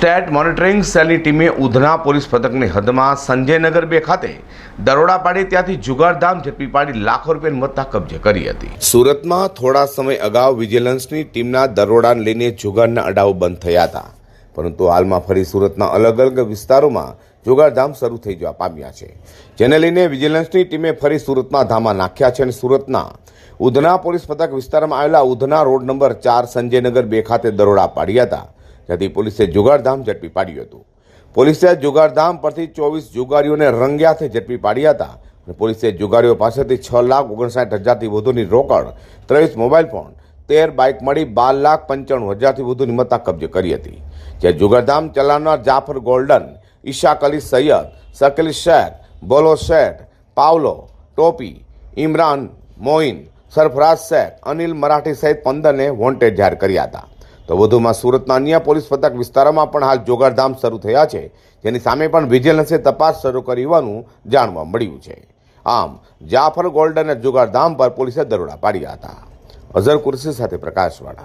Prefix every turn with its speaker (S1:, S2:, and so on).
S1: State monitoring સેલની ટીમે Udhna police પથકની હદમાં સંજયનગર બે ખાતે દરોડા પાડી ત્યાંથી જુગારધામ ઝડપી પાડી લાખો રૂપિયાની મત્તા કબજે કરી હતી. સુરતમાં થોડા સમય અગાઉ વિજિલન્સની ટીમના દરોડાને લઈને જુગારના અડાઓ બંધ થયા હતા. પરંતુ હાલમાં ફરી સુરતના અલગ અલગ વિસ્તારોમાં જુગારધામ શરૂ થઈ જવા પામ્યા છે. જેને લઈને વિજિલન્સની ટીમે ફરી સુરતમાં ધામા નાખ્યા છે અને સુરતના ઉધના પોલીસ પથક વિસ્તારમાં આવેલા ઉધના રોડ નંબર ચાર સંજયનગર બે ખાતે દરોડા પાડ્યા હતા. જ્યાંથી પોલીસે જુગારધામ ઝડપી પાડ્યું હતું. પોલીસે જુગારધામ પરથી ચોવીસ જુગારીઓને રંગ્યાથી ઝડપી પાડ્યા હતા અને પોલીસે જુગારીઓ પાસેથી છ લાખ ઓગણસાઠ હજારથી વધુની રોકડ, ત્રેવીસ મોબાઈલ ફોન, તેર બાઇક મળી બાર લાખ પંચાણું હજારથી વધુની મત્તા કબજે કરી હતી. જે જુગારધામ ચલાવનાર જાફર ગોલ્ડન, ઈશાક અલી સૈયદ શકલી શેખ, બોલો શેઠ, પાવલો, ટોપી ઇમરાન મોઇન સરફરાજ શેખ, અનિલ મરાઠી સહિત પંદરને વોન્ટેડ જાહેર કર્યા હતા. તો વધુમાં સુરતના અન્ય પોલીસ પથક વિસ્તારોમાં પણ હાલ જોગારધામ શરૂ થયા છે. જેની સામે પણ વિજિલન્સે તપાસ શરૂ કરી હોવાનું જાણવા મળ્યું છે. આમ, જાફર ગોલ્ડ અને જોગાડધામ પર પોલીસે દરોડા પાડ્યા હતા. અઝર કુરશી સાથે પ્રકાશવાળા.